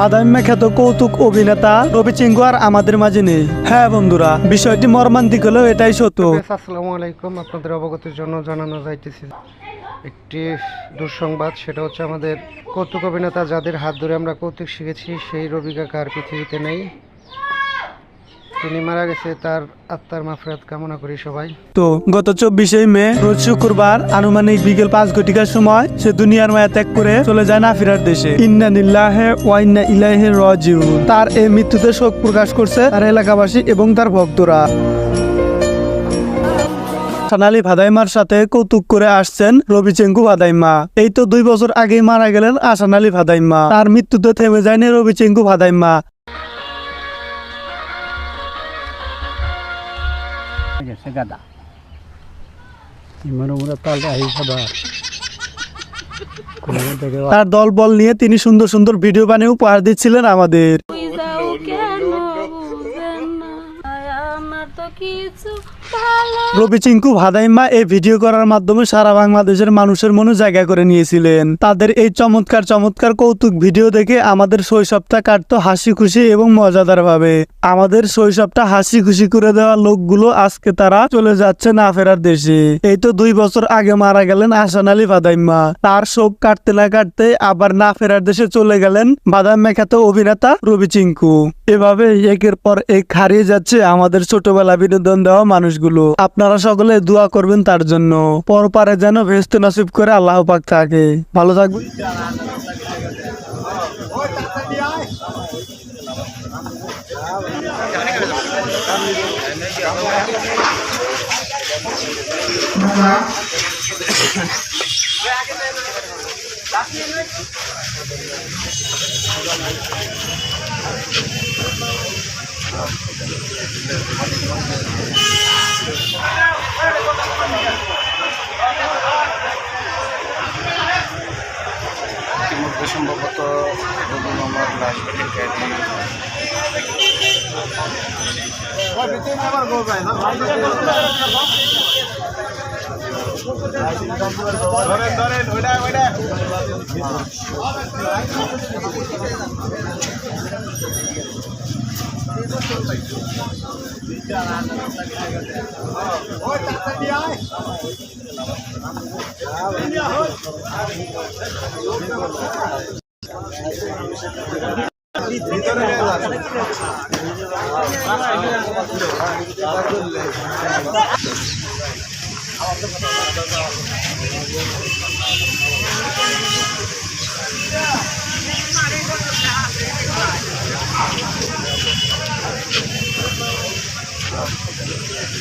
ভাদাইম্যা খ্যাত কৌতুক অভিনেতা রবি চিঙ্গু আর আমাদের মাঝে নেই। হ্যাঁ বন্ধুরা, বিষয়টি মর্মান্তিক হলেও এটাই সত্য। আসসালামু আলাইকুম। আপনাদের অবগতির জন্য জানানো যাইতেছি একটি দুঃসংবাদ, সেটা হচ্ছে আমাদের কৌতুক অভিনেতা যাদের হাত ধরে আমরা কৌতুক শিখেছি, সেই রবি কাকা আর পৃথিবীতে নেই। তিনি মারা গেছে, তার আত্মার মাফরাত কামনা করি সবাই। তো গত চব্বিশে মে, রোজ শুক্রবার আনুমানিক বিকেল পাঁচ ঘটিকার সময় সে দুনিয়ার মায়া ত্যাগ করে চলে যায় দেশে। ইন্না নিল্লাহে ওয়াইন্না ইলাহে তার এই মৃত্যুতে শোক প্রকাশ করছে তার এলাকাবাসী এবং তার ভক্তরা। সানালি ভাদাইমার সাথে কৌতুক করে আসছেন রবি চেঙ্গু ভাদাইমা। এই তো দুই বছর আগেই মারা গেলেন আসান আলী ভাদাইমা। তার মৃত্যুতে থেমে যায়নি রবি চেঙ্গু ভাদাইমা। গেছে গাদা। তার দল বল নিয়ে তিনি সুন্দর সুন্দর ভিডিও বানিয়ে উপহার দিচ্ছিলেন আমাদের। আমার তো কিছু রবি চিঙ্কু ভাদাইমা এই ভিডিও করার মাধ্যমে সারা বাংলাদেশের মানুষের মনে জায়গা করে নিয়েছিলেন। তাদের এই চমৎকার চমৎকার কৌতুক ভিডিও দেখে আমাদের শৈশবটা কাটতো হাসি খুশি এবং মজাদার ভাবে। আমাদের শৈশবটা হাসি খুশি করে দেওয়া লোকগুলো আজকে তারা চলে যাচ্ছে না ফেরার দেশে। এই তো দুই বছর আগে মারা গেলেন আসান আলী ভাদাইমা। তার শোক কাটতে না কাটতে আবার না ফেরার দেশে চলে গেলেন বাদাম খ্যাত অভিনেতা রবি চিঙ্কু এভাবে একের পর এক হারিয়ে যাচ্ছে আমাদের ছোটবেলা বিনোদন দেওয়া মানুষগুলো আপনারা সকলে দোয়া করবেন তার জন্য। পরপারে যেন ভেস্ত নসিব করে আল্লাহ পাক থাকে ভালো থাকবেন। ইতিমধ্যে সম্ভবত দুজন আমার লাশগুলি গাড়ি ধরেন ধরেন ওইটা ওইটা ভিতরে